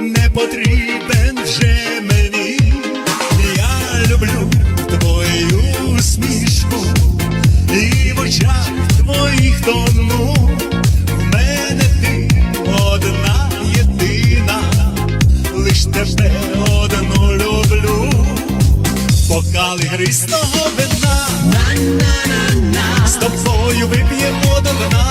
не потрібен вже мені, я люблю твою смішку і в очах твоїх тону. В мене ти одна єдина, лиш тебе одну люблю, покали гристого вина з тобою вип'ємо до дна.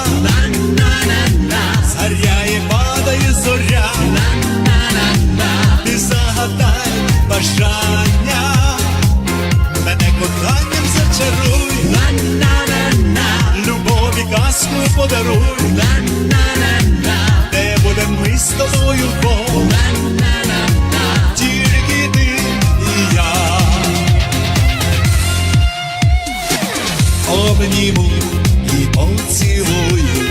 Подаруй. Де будем ми з тобою вдвох. Тільки ти і я. Обніму і поцілую,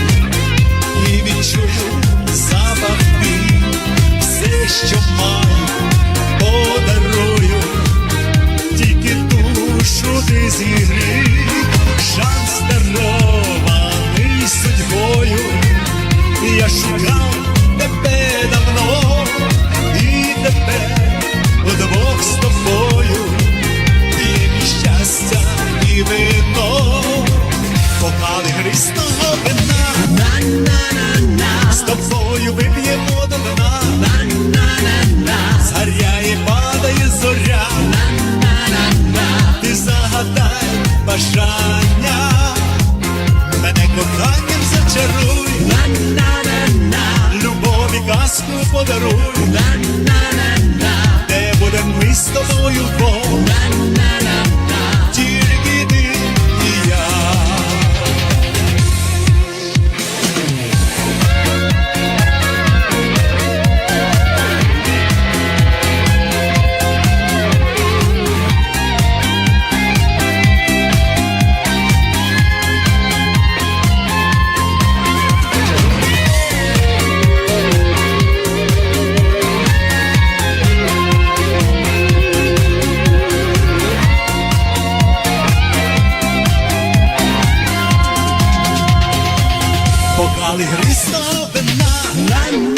і відчую запах твій, все, що маю, подарую, тільки душу ти зігрій, вино, попали гристого вина, з тобою вип'ємо до дна, згаряє, падає зоря, ти загадай бажання, мене коханням зачаруй, любові казку подаруй, Бокали гристого вина,